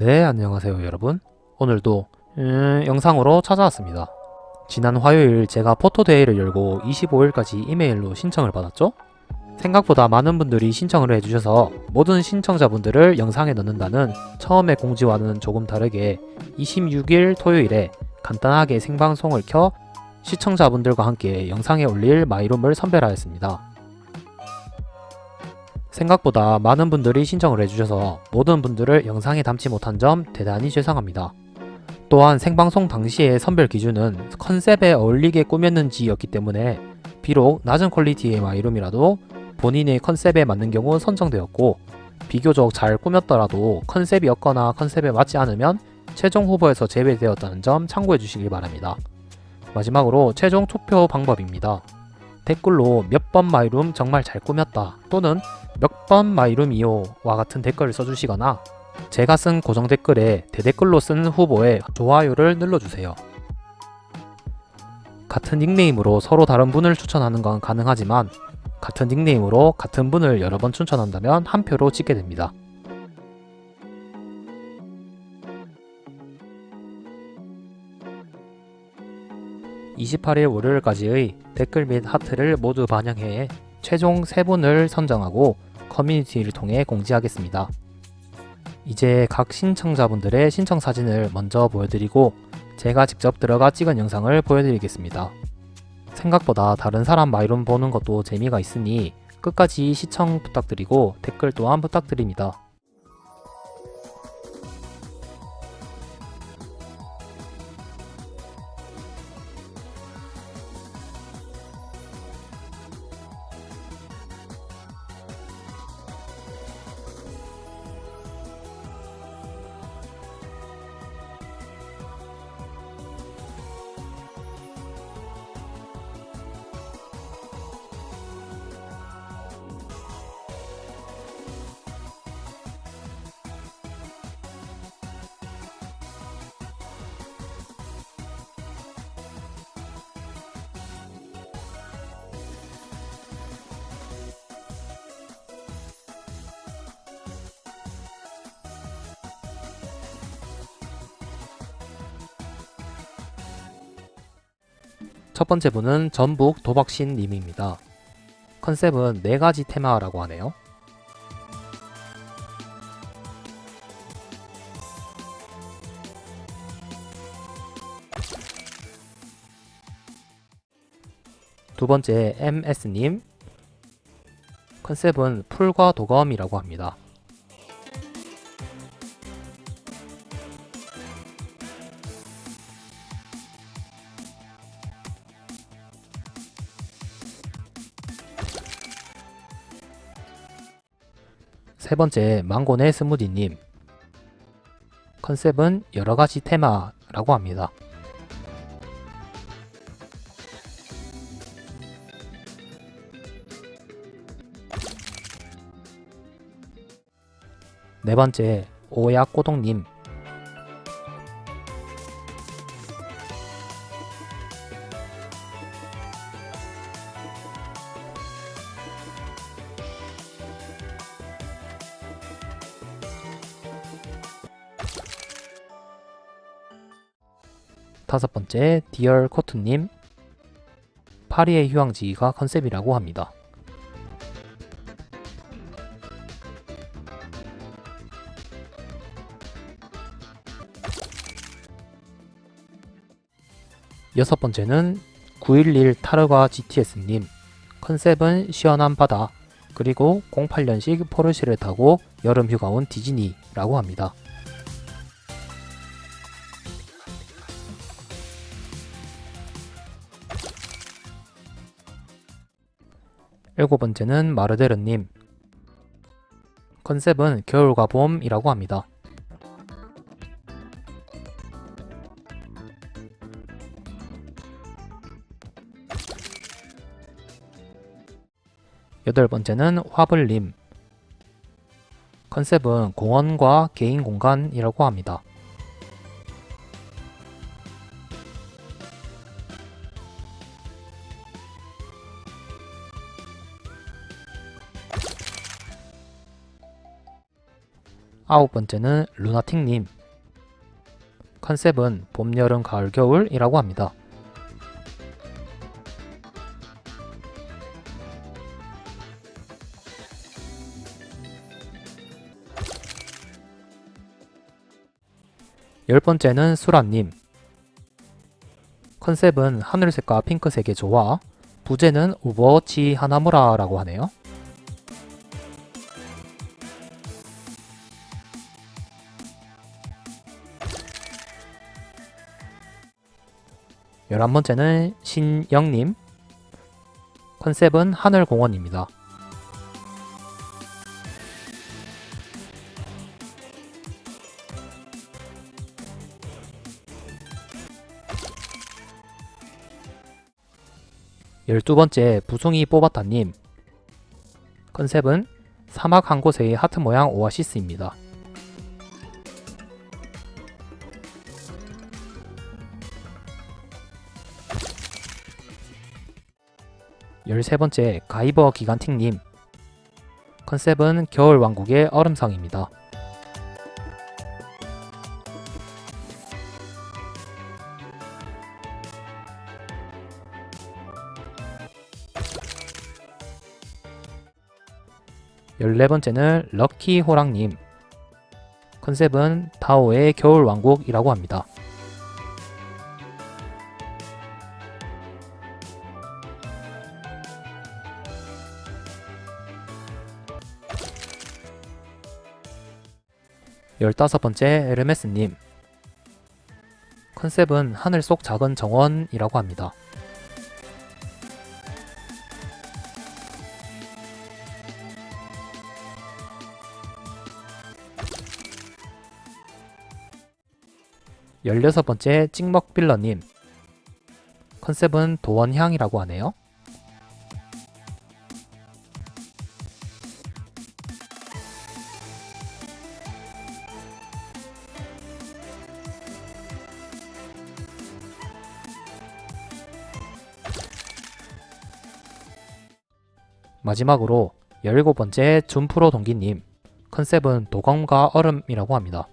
네, 안녕하세요, 여러분. 오늘도 음, 영상으로 찾아왔습니다. 지난 화요일 제가 포토데이를 열고 25일까지 이메일로 신청을 받았죠? 생각보다 많은 분들이 신청을 해주셔서 모든 신청자분들을 영상에 넣는다는 처음의 공지와는 조금 다르게 26일 토요일에 간단하게 생방송을 켜 시청자분들과 함께 영상에 올릴 마이룸을 선별하였습니다. 생각보다 많은 분들이 신청을 해주셔서 모든 분들을 영상에 담지 못한 점 대단히 죄송합니다. 또한 생방송 당시의 선별 기준은 컨셉에 어울리게 꾸몄는지였기 때문에 비록 낮은 퀄리티의 마이룸이라도 본인의 컨셉에 맞는 경우 선정되었고 비교적 잘 꾸몄더라도 컨셉이 없거나 컨셉에 맞지 않으면 최종 후보에서 제외되었다는 점 참고해 주시기 바랍니다. 마지막으로 최종 투표 방법입니다. 댓글로 몇 번 마이룸 정말 잘 꾸몄다 또는 몇 번 마이룸이요와 같은 댓글을 써주시거나 제가 쓴 고정 댓글에 대댓글로 쓴 후보에 좋아요를 눌러주세요. 같은 닉네임으로 서로 다른 분을 추천하는 건 가능하지만 같은 닉네임으로 같은 분을 여러 번 추천한다면 한 표로 찍게 됩니다. (28일) 월요일까지의 댓글 및 하트를 모두 반영해 최종 3분을 선정하고 커뮤니티를 통해 공지하겠습니다. 이제 각 신청자분들의 신청 사진을 먼저 보여드리고 제가 직접 들어가 찍은 영상을 보여드리겠습니다. 생각보다 다른 사람 마이룸 보는 것도 재미가 있으니 끝까지 시청 부탁드리고 댓글 또한 부탁드립니다. 첫 번째 분은 전북 도박신 님입니다. 컨셉은 네 가지 테마라고 하네요. 두 번째 MS님 컨셉은 풀과 도검이라고 합니다. 세 번째 망고네 스무디님 컨셉은 여러 가지 테마라고 합니다. 네 번째 오야 꼬동님 다섯 번째 디얼 코트님 파리의 휴양지가 컨셉이라고 합니다. 여섯 번째는 911 타르가 GTS님 컨셉은 시원한 바다 그리고 08년식 포르쉐를 타고 여름 휴가 온 디즈니라고 합니다. 일곱 번째는 마르데르님. 컨셉은 겨울과 봄이라고 합니다. 여덟 번째는 화불님. 컨셉은 공원과 개인 공간이라고 합니다. 아홉 번째는 루나틱님. 컨셉은 봄, 여름, 가을, 겨울이라고 합니다. 열 번째는 수라님. 컨셉은 하늘색과 핑크색의 조화, 부제는 우버워치 하나무라라고 하네요. 열한 번째는 신영님. 컨셉은 하늘공원입니다. 열두 번째 부송이 뽑았다님. 컨셉은 사막 한 곳의 하트 모양 오아시스입니다. 열세 번째 가이버 기간틱님. 컨셉은 겨울 왕국의 얼음성입니다. 열네 번째는 럭키 호랑님. 컨셉은 다오의 겨울 왕국이라고 합니다. 열다섯 번째 에르메스님. 컨셉은 하늘 속 작은 정원이라고 합니다. 열여섯 번째 찍먹빌러님. 컨셉은 도원향이라고 하네요. 마지막으로 17번째 준프로 동기님 컨셉은 도검과 얼음이라고 합니다.